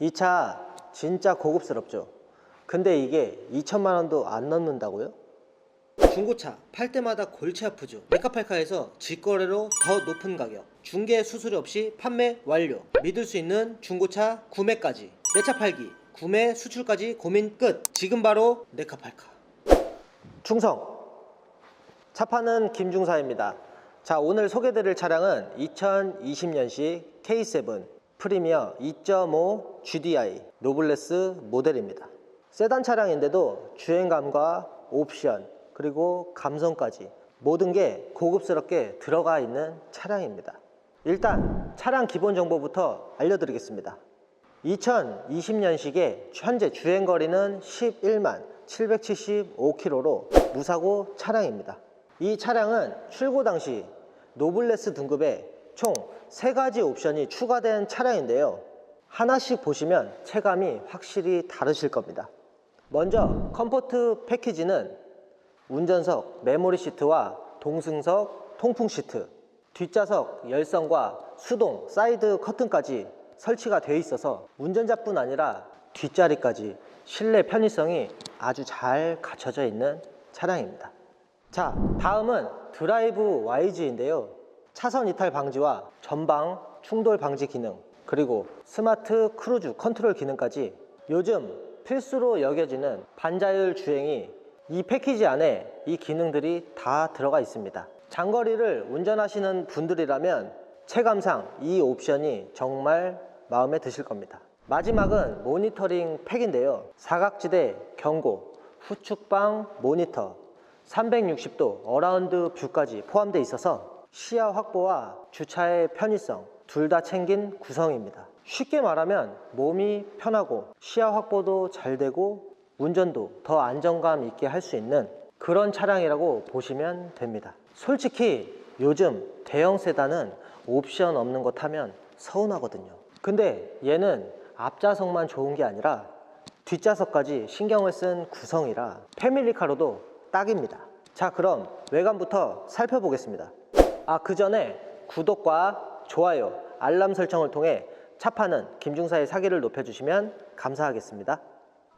이 차 진짜 고급스럽죠. 근데 이게 2천만 원도 안 넘는다고요? 중고차 팔 때마다 골치 아프죠. 메카팔카에서 직거래로 더 높은 가격, 중개 수수료 없이 판매 완료. 믿을 수 있는 중고차 구매까지. 내 차 팔기, 구매 수출까지 고민 끝. 지금 바로 메카팔카. 충성. 차 파는 김중사입니다. 자, 오늘 소개드릴 차량은 2020년식 K7 프리미어 2.5 GDI 노블레스 모델입니다. 세단 차량인데도 주행감과 옵션 그리고 감성까지 모든 게 고급스럽게 들어가 있는 차량입니다. 일단 차량 기본 정보부터 알려드리겠습니다. 2020년식의 현재 주행거리는 11만 775km로 무사고 차량입니다. 이 차량은 출고 당시 노블레스 등급에 총 3가지 옵션이 추가된 차량인데요. 하나씩 보시면 체감이 확실히 다르실 겁니다. 먼저 컴포트 패키지는 운전석 메모리 시트와 동승석 통풍 시트, 뒷좌석 열선과 수동 사이드 커튼까지 설치가 되어 있어서 운전자뿐 아니라 뒷자리까지 실내 편의성이 아주 잘 갖춰져 있는 차량입니다. 자, 다음은 드라이브 YG인데요. 차선 이탈 방지와 전방 충돌 방지 기능, 그리고 스마트 크루즈 컨트롤 기능까지 요즘 필수로 여겨지는 반자율 주행이 이 패키지 안에 이 기능들이 다 들어가 있습니다. 장거리를 운전하시는 분들이라면 체감상 이 옵션이 정말 마음에 드실 겁니다. 마지막은 모니터링 팩인데요. 사각지대 경고, 후측방 모니터, 360도 어라운드 뷰까지 포함되어 있어서 시야 확보와 주차의 편의성 둘 다 챙긴 구성입니다. 쉽게 말하면 몸이 편하고 시야 확보도 잘 되고 운전도 더 안정감 있게 할 수 있는 그런 차량이라고 보시면 됩니다. 솔직히 요즘 대형 세단은 옵션 없는 거 타면 서운하거든요. 근데 얘는 앞좌석만 좋은 게 아니라 뒷좌석까지 신경을 쓴 구성이라 패밀리카로도 딱입니다. 자, 그럼 외관부터 살펴보겠습니다. 아, 그 전에 구독과 좋아요, 알람 설정을 통해 차 파는 김중사의 사기를 높여주시면 감사하겠습니다.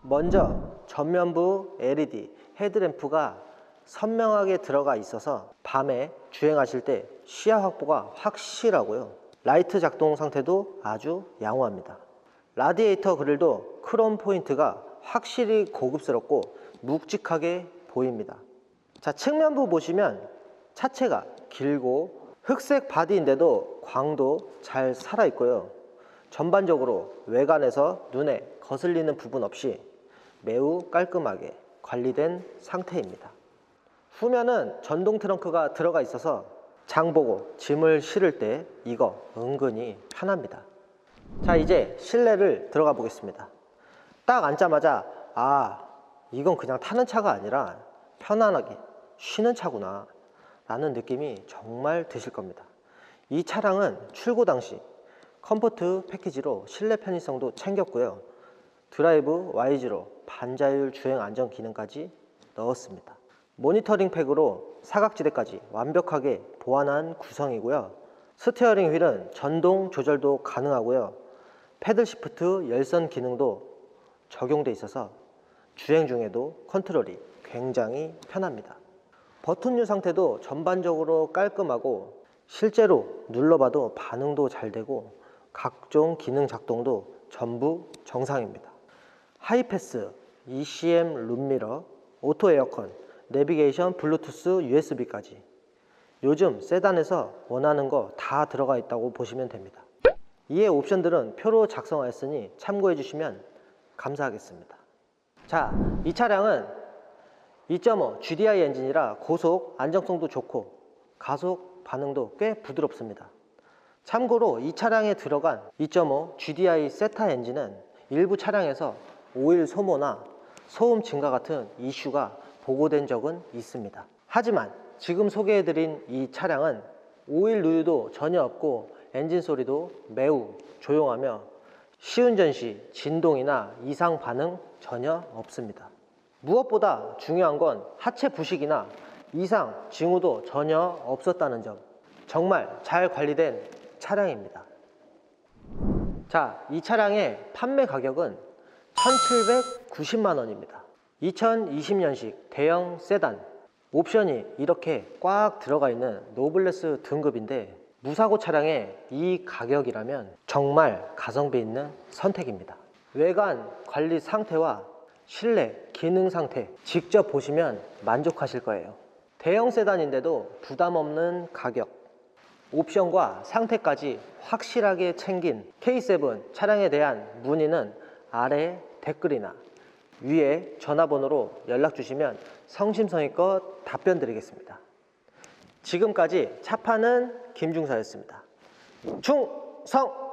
먼저 전면부 LED 헤드램프가 선명하게 들어가 있어서 밤에 주행하실 때 시야 확보가 확실하고요. 라이트 작동 상태도 아주 양호합니다. 라디에이터 그릴도 크롬 포인트가 확실히 고급스럽고 묵직하게 보입니다. 자, 측면부 보시면 차체가 길고 흑색 바디인데도 광도 잘 살아 있고요. 전반적으로 외관에서 눈에 거슬리는 부분 없이 매우 깔끔하게 관리된 상태입니다. 후면은 전동 트렁크가 들어가 있어서 장 보고 짐을 실을 때 이거 은근히 편합니다. 자, 이제 실내를 들어가 보겠습니다. 딱 앉자마자 아, 이건 그냥 타는 차가 아니라 편안하게 쉬는 차구나 라는 느낌이 정말 드실 겁니다. 이 차량은 출고 당시 컴포트 패키지로 실내 편의성도 챙겼고요. 드라이브 YG로 반자율 주행 안전 기능까지 넣었습니다. 모니터링 팩으로 사각지대까지 완벽하게 보완한 구성이고요. 스티어링 휠은 전동 조절도 가능하고요. 패들 시프트 열선 기능도 적용돼 있어서 주행 중에도 컨트롤이 굉장히 편합니다. 버튼류 상태도 전반적으로 깔끔하고 실제로 눌러봐도 반응도 잘 되고 각종 기능 작동도 전부 정상입니다. 하이패스, ECM 룸미러, 오토 에어컨, 내비게이션, 블루투스, USB까지 요즘 세단에서 원하는 거 다 들어가 있다고 보시면 됩니다. 이에 옵션들은 표로 작성하였으니 참고해 주시면 감사하겠습니다. 자, 이 차량은 2.5 GDI 엔진이라 고속 안정성도 좋고 가속 반응도 꽤 부드럽습니다. 참고로 이 차량에 들어간 2.5 GDI 세타 엔진은 일부 차량에서 오일 소모나 소음 증가 같은 이슈가 보고된 적은 있습니다. 하지만 지금 소개해드린 이 차량은 오일 누유도 전혀 없고 엔진 소리도 매우 조용하며 시운전 시 진동이나 이상 반응 전혀 없습니다. 무엇보다 중요한 건 하체 부식이나 이상 징후도 전혀 없었다는 점. 정말 잘 관리된 차량입니다. 자, 이 차량의 판매 가격은 1,790만 원입니다. 2020년식 대형 세단 옵션이 이렇게 꽉 들어가 있는 노블레스 등급인데 무사고 차량의 이 가격이라면 정말 가성비 있는 선택입니다. 외관 관리 상태와 실내 기능 상태 직접 보시면 만족하실 거예요. 대형 세단인데도 부담 없는 가격, 옵션과 상태까지 확실하게 챙긴 K7 차량에 대한 문의는 아래 댓글이나 위에 전화번호로 연락 주시면 성심성의껏 답변 드리겠습니다. 지금까지 차 파는 김중사였습니다. 충성!